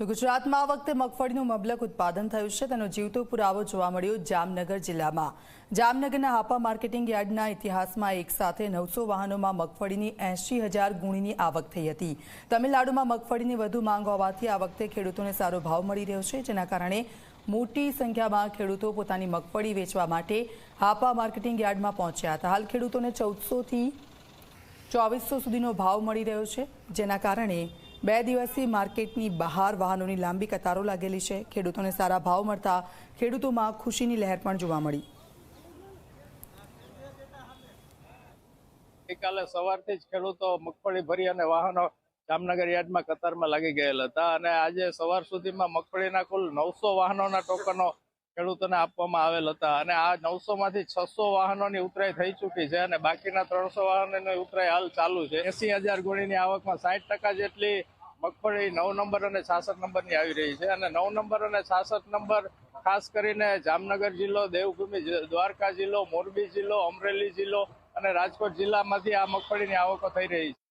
તો ગુજરાતમાં આ વખતે મગફળીનું મબલક ઉત્પાદન થયું છે. તેનો જીવતો પુરાવો જોવા મળ્યો જામનગર જિલ્લામાં. જામનગરના હાપા માર્કેટિંગ યાર્ડના ઇતિહાસમાં એક સાથે નવસો વાહનોમાં મગફળીની એંશી હજાર ગુણીની આવક થઈ હતી. તમિલનાડુમાં મગફળીની વધુ માંગ હોવાથી આ વખતે ખેડૂતોને સારો ભાવ મળી રહ્યો છે, જેના કારણે મોટી સંખ્યામાં ખેડૂતો પોતાની મગફળી વેચવા માટે હાપા માર્કેટિંગ યાર્ડમાં પહોંચ્યા હતા. હાલ ખેડૂતોને ચૌદસોથી ચોવીસો સુધીનો ભાવ મળી રહ્યો છે, જેના કારણે બે દિવસથી માર્કેટની બહાર વાહનોની લાંબી કતારો લાગેલી છે. ખેડૂતોને સારા ભાવ મળતા ખેડૂતોમાં ખુશીની લહેર પણ જોવા મળી. ગઈકાલે સવારથી જ ખેડૂતો મગફળી ભરી અને વાહનો જામનગર યાર્ડમાં કતારમાં લાગી ગયેલા હતા અને આજે સવાર સુધીમાં મગફળીના કુલ નવસો વાહનોના ટોકનો ખેડૂતોને આપવામાં આવેલ હતા. અને આ નવસો માંથી છસો વાહનોની ઉતરાઈ થઈ ચૂકી છે અને બાકીના ત્રણસો વાહનોની ઉતરાઈ હાલ ચાલુ છે. એસી હજાર ગુણીની આવકમાં સાઠ ટકા જેટલી મગફળી નવ નંબર અને છાસઠ નંબરની આવી રહી છે. અને નવ નંબર અને છાસઠ નંબર ખાસ કરીને જામનગર જિલ્લો, દેવભૂમિ દ્વારકા જિલ્લો, મોરબી જિલ્લો, અમરેલી જિલ્લો અને રાજકોટ જિલ્લામાંથી આ મગફળીની આવકો થઈ રહી છે.